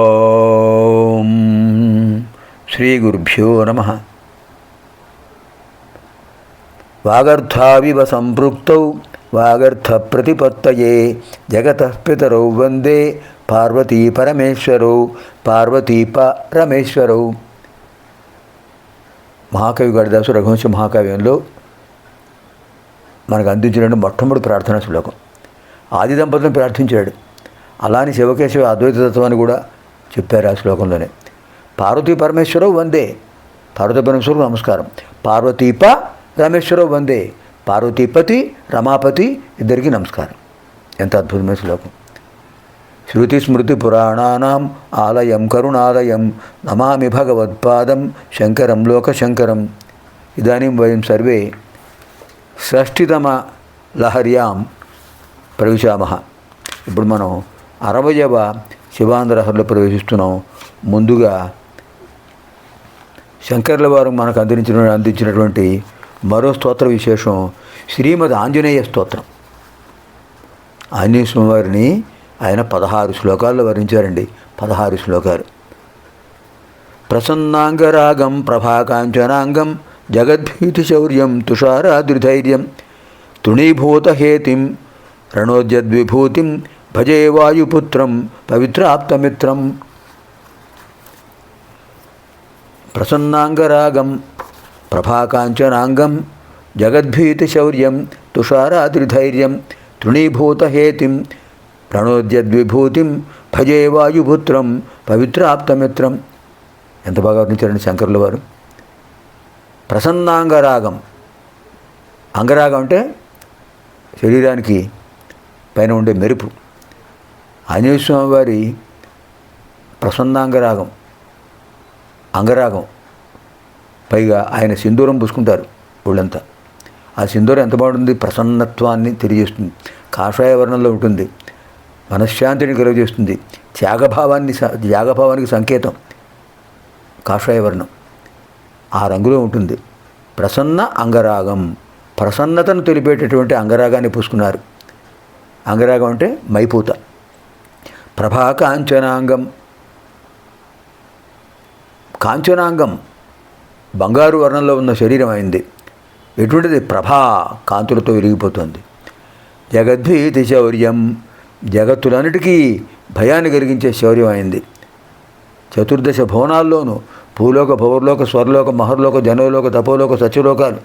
ఓం శ్రీ గురుభ్యో నమ. వాగర్థావివ సంపృక్తౌ వాగర్థ ప్రతిపత్తయే జగత పితరౌ వందే పార్వతీ పరమేశ్వరౌ పార్వతీ పరమేశ్వరౌ మహాకవి గడిదాసు రఘువంశ మహాకావ్యంలో మనకు అందించిన మొట్టమొదటి ప్రార్థనా శ్లోకం. ఆది దంపతులను ప్రార్థించాడు. అలానే శివకేశవ అద్వైత తత్వాన్ని కూడా చెప్పారు ఆ శ్లోకంలోనే. పార్వతీ పరమేశ్వరవు వందే. పార్వతీ పరమేశ్వరు నమస్కారం. పార్వతీప రమేశ్వరవు వందే. పార్వతీపతి రమాపతి ఇద్దరికీ నమస్కారం. ఎంత అద్భుతమైన శ్లోకం. శృతి స్మృతి పురాణానాం ఆలయం కరుణాలయం నమామి భగవత్పాదం శంకరం లోకశంకరం. ఇదాनीं వయం సర్వే షష్ఠితమ లహర్యాం ప్రవేశామహ ఇప్పుడు మనం అరవయవ శివాంధ్రహరిలో ప్రవేశిస్తున్నాం. ముందుగా శంకర్ల వారు మనకు అందించిన అందించినటువంటి మరో స్తోత్ర విశేషం శ్రీమద్ ఆంజనేయ స్తోత్రం. ఆంజనేయ స్వామివారిని ఆయన పదహారు శ్లోకాల్లో వర్ణించారండి. పదహారు శ్లోకాలు. ప్రసన్నాంగరాగం ప్రభాకాంచనాంగం జగద్భీతి శౌర్యం తుషారాద్రిధైర్యం తృణీభూతహేతిం రణోద్యద్విభూతిం భజే వాయుపుత్రం పవిత్రాప్తమిత్రం. ప్రసన్నాంగరాగం ప్రభాకాంచనాంగం జగద్భీతి శౌర్యం తుషారాద్రిధైర్యం తృణీభూతహేతిం ప్రణోద్యద్విభూతిం భజే వాయుపుత్రం పవిత్రాప్తమిత్రం. ఎంత బాగా వర్ణించారండి శంకరుల వారు. ప్రసన్నాంగరాగం. అంగరాగం అంటే శరీరానికి పైన ఉండే మెరుపు. ఆంజనేయ స్వామి వారి ప్రసన్నాంగరాగం అంగరాగం. పైగా ఆయన సింధూరం పూసుకుంటారు ఒళ్ళంతా ఆ సింధూరం ఎంత బాగుంటుంది? ప్రసన్నత్వాన్ని తెలియజేస్తుంది. కాషాయ వర్ణంలో ఉంటుంది. మనశ్శాంతిని కలుగజేస్తుంది. త్యాగభావాన్ని స- త్యాగభావానికి సంకేతం. కాషాయ వర్ణం. ఆ రంగులో ఉంటుంది. ప్రసన్న అంగరాగం. ప్రసన్నతను తెలిపేటటువంటి అంగరాగాన్ని పూసుకున్నారు. అంగరాగం అంటే మైపూత. ప్రభా కాంచనాంగం కాంచనాంగం బంగారు వర్ణంలో ఉన్న శరీరం అయింది. ఎటువంటిది? ప్రభా కాంతులతో విరిగిపోతుంది. జగద్భీతి శౌర్యం జగత్తులన్నిటికీ భయాన్ని కలిగించే శౌర్యం అయింది. చతుర్దశ భవనాల్లోనూ భూలోక భౌర్లోక స్వర్లోక మహర్లోక జనోలోక తపోలోక సత్యలోకాలు.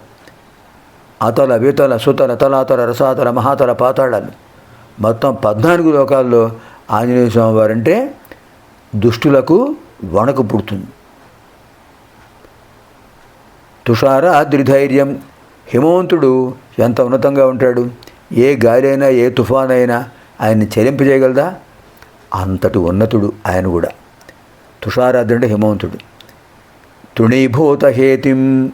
అతల వితల సుతల తలాతల రసాతల మహాతల పాతాళాలు. మొత్తం పద్నాలుగు లోకాల్లో ఆంజనేయ స్వామి వారంటే దుష్టులకు వణకు పుడుతుంది. తుషార ధైర్యం హిమవంతుడు ఎంత ఉన్నతంగా ఉంటాడు? ఏ గాలైనా ఏ తుఫాన్ అయినా ఆయన్ని చెలింపజేయగలదా అంతటి ఉన్నతుడు ఆయన కూడా. తుషారాద్రి అంటే హిమవంతుడు. తృణీభూత హేతిం.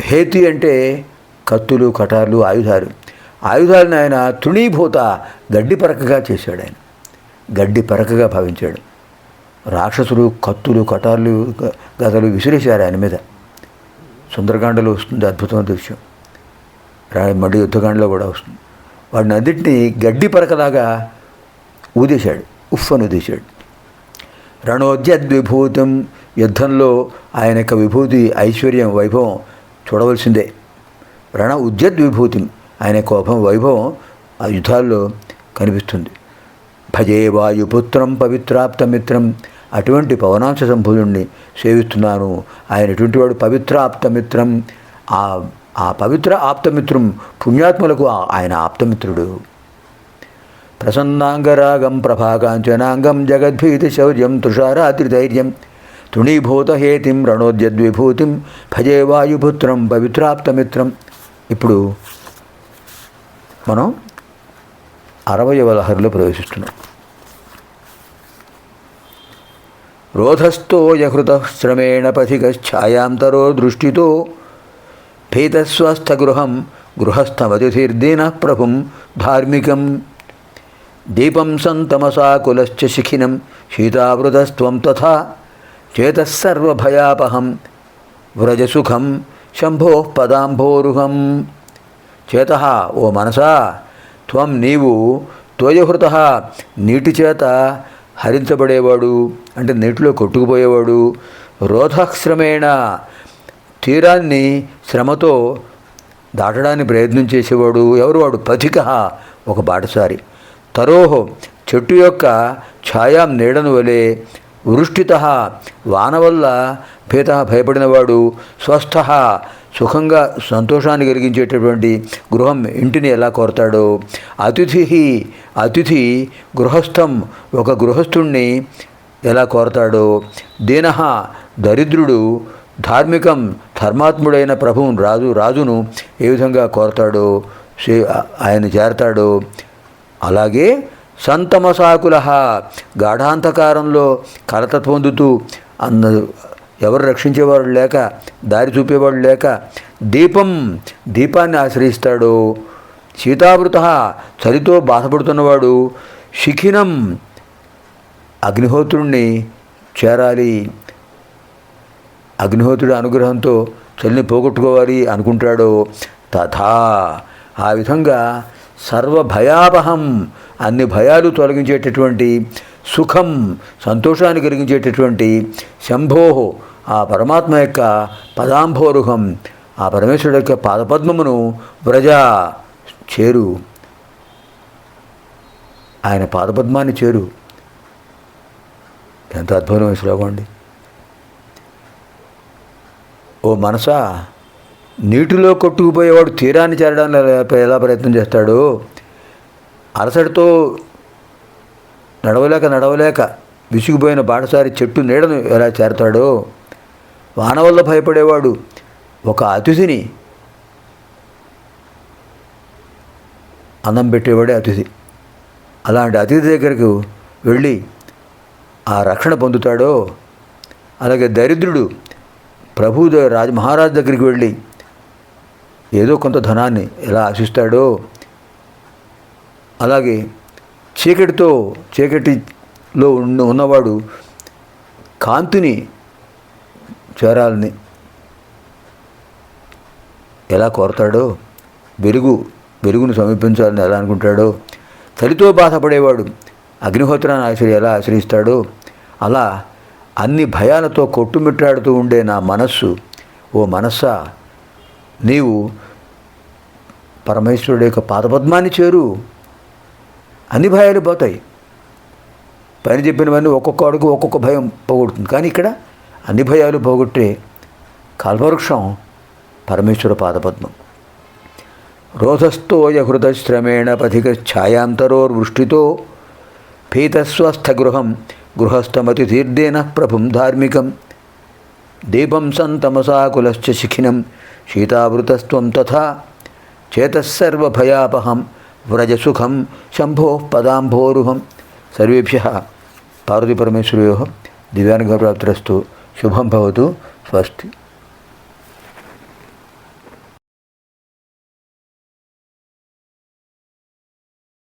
హేతి అంటే కత్తులు కటార్లు ఆయుధాలు. ఆయుధాలను ఆయన తృణీభూత గడ్డి పరకగా చేశాడు ఆయన. గడ్డి పరకగా భావించాడు. రాక్షసులు కత్తులు కటార్లు గదలు విసిరేశారు ఆయన మీద. సుందరకాండలో వస్తుంది అద్భుతమైన దృశ్యం. మడి యుద్ధకాండలో కూడా వస్తుంది. వాడిని అన్నింటినీ గడ్డి పరకలాగా ఊదేశాడు. ఉఫ్ అని ఊదేశాడు. రణోద్యద్విభూతం యుద్ధంలో ఆయన యొక్క విభూతి ఐశ్వర్యం వైభవం చూడవలసిందే. రణ ఉద్యద్విభూతిని ఆయన కోపం వైభవం ఆ యుద్ధాల్లో కనిపిస్తుంది. భజే వాయుపుత్రం పవిత్రాప్తమిత్రం అటువంటి పవనాంశ సంభుజుణ్ణి సేవిస్తున్నాను. ఆయన ఎటువంటి వాడు పవిత్రాప్తమిత్రం ఆ ఆ పవిత్ర ఆప్తమిత్రం పుణ్యాత్ములకు ఆ- ఆయన ఆప్తమిత్రుడు ప్రసన్నాంగరాగం ప్రభాకాంచనాంగం జగద్భీతి శౌర్యం తుషారాత్రిధైర్యం తృణీభూతహేతిం రణోద్యద్విభూతిం భజే వాయుపుత్రం పవిత్రాప్తమిత్రం ఇప్పుడు మనం అరవయవ లహరిలో ప్రవేశిస్తున్నాం. రోధస్థో యహృత శ్రమేణ పథికఛాయాంతరో దృష్టితో భీతస్వస్థగృహం గృహస్థమతిథిర్దీన ప్రభుం ధార్మికం దీపం సంతమసాకులశ్చ శిఖినం శీతావృతస్త్వం తథా చేతస్సర్వభయాపహం వ్రజసుఖం శంభో పదాంభోరుహం చేత ఓ మనసా త్వం నీవు త్వయహృత నీటి చేత హరించబడేవాడు అంటే నీటిలో కొట్టుకుపోయేవాడు రోధశ్రమేణ తీరాన్ని శ్రమతో దాటడానికి ప్రయత్నం చేసేవాడు ఎవరు? వాడు పథిక ఒక బాటసారి. తరోహో చెట్టు యొక్క ఛాయాం నీడను వలె వృష్టిత వాన వల్ల భీత భయపడినవాడు స్వస్థ సుఖంగా సంతోషాన్ని కలిగించేటటువంటి గృహం ఇంటిని ఎలా కోరతాడో. అతిథి అతిథి గృహస్థం ఒక గృహస్థుణ్ణి ఎలా కోరతాడో. దీన దరిద్రుడు ధార్మికం ధర్మాత్ముడైన ప్రభువు రాజు రాజును ఏ విధంగా కోరతాడో ఆయన చేరతాడో. అలాగే సంతమసాకుల గాఢాంతకారంలో కలత పొందుతూ అన్న ఎవరు రక్షించేవాడు లేక దారి చూపేవాడు లేక దీపం దీపాన్ని ఆశ్రయిస్తాడు. సీతావృత చలితో బాధపడుతున్నవాడు శిఖినం అగ్నిహోత్రుణ్ణి చేరాలి. అగ్నిహోత్రుడి అనుగ్రహంతో చలిని పోగొట్టుకోవాలి అనుకుంటాడో. తథా ఆ విధంగా సర్వ భయాపహం అన్ని భయాలు తొలగించేటటువంటి సుఖం సంతోషాన్ని కలిగించేటటువంటి శంభో ఆ పరమాత్మ యొక్క పదాంభోరుహం ఆ పరమేశ్వరుడు యొక్క పాదపద్మమును వ్రజ చేరు. ఆయన పాదపద్మాన్ని చేరు. ఎంత అద్భుతమైన శ్లోకం అండి. ఓ మనసా నీటిలో కొట్టుకుపోయేవాడు తీరాన్ని చేరడానికి ఎలా- ప్రయత్నం చేస్తాడు? అలసటతో నడవలేక నడవలేక విసిగిపోయిన బాటసారి చెట్టు నీడను ఎలా చేరతాడో? వాన వల్ల భయపడేవాడు ఒక అతిథిని అన్నం పెట్టేవాడే అతిథి. అలాంటి అతిథి దగ్గరకు వెళ్ళి ఆ రక్షణ పొందుతాడో? అలాగే దరిద్రుడు ప్రభు రాజ మహారాజు దగ్గరికి వెళ్ళి ఏదో కొంత ధనాన్ని ఎలా ఆశిస్తాడో? అలాగే చీకటితో చీకటిలో ఉన్న ఉన్నవాడు కాంతిని చేరాలని ఎలా కోరతాడో వెలుగు వెలుగును సమీపించాలని ఎలా అనుకుంటాడో చలితో బాధపడేవాడు అగ్నిహోత్రాన్ని ఆశ్రయ ఎలా ఆశ్రయిస్తాడో అలా అన్ని భయాలతో కొట్టుమిట్టాడుతూ ఉండే నా మనస్సు ఓ మనస్సా నీవు పరమేశ్వరుడు యొక్క పాదపద్మాన్ని చేరు. అన్ని భయాలు పోతాయి. పైన చెప్పినవన్నీ ఒక్కొక్క అడుగు ఒక్కొక్క భయం పోగొడుతుంది. కానీ ఇక్కడ అన్ని భయాలు పోగొట్టే కల్పవృక్షం పరమేశ్వర పాదపద్మం. రోధస్థోయ హృదశ్రమేణ పథిక ఛాయాంతరోర్వృష్టితో పీతస్వస్థగృహం గృహస్థమతి తీర్థేన ప్రభుం ధార్మికం దీపం సంతమసాకులశ్చ శిఖినం శీతావృతస్త్వం తథా చేతస్సర్వభయాపహం వ్రజసుఖం శంభో పదాంభోరుహం సర్వేభ్య పార్వతీపరమేశ్వరయో దివ్యానుగ్రహప్రాప్తిరస్తు శుభం భవతు స్వస్తి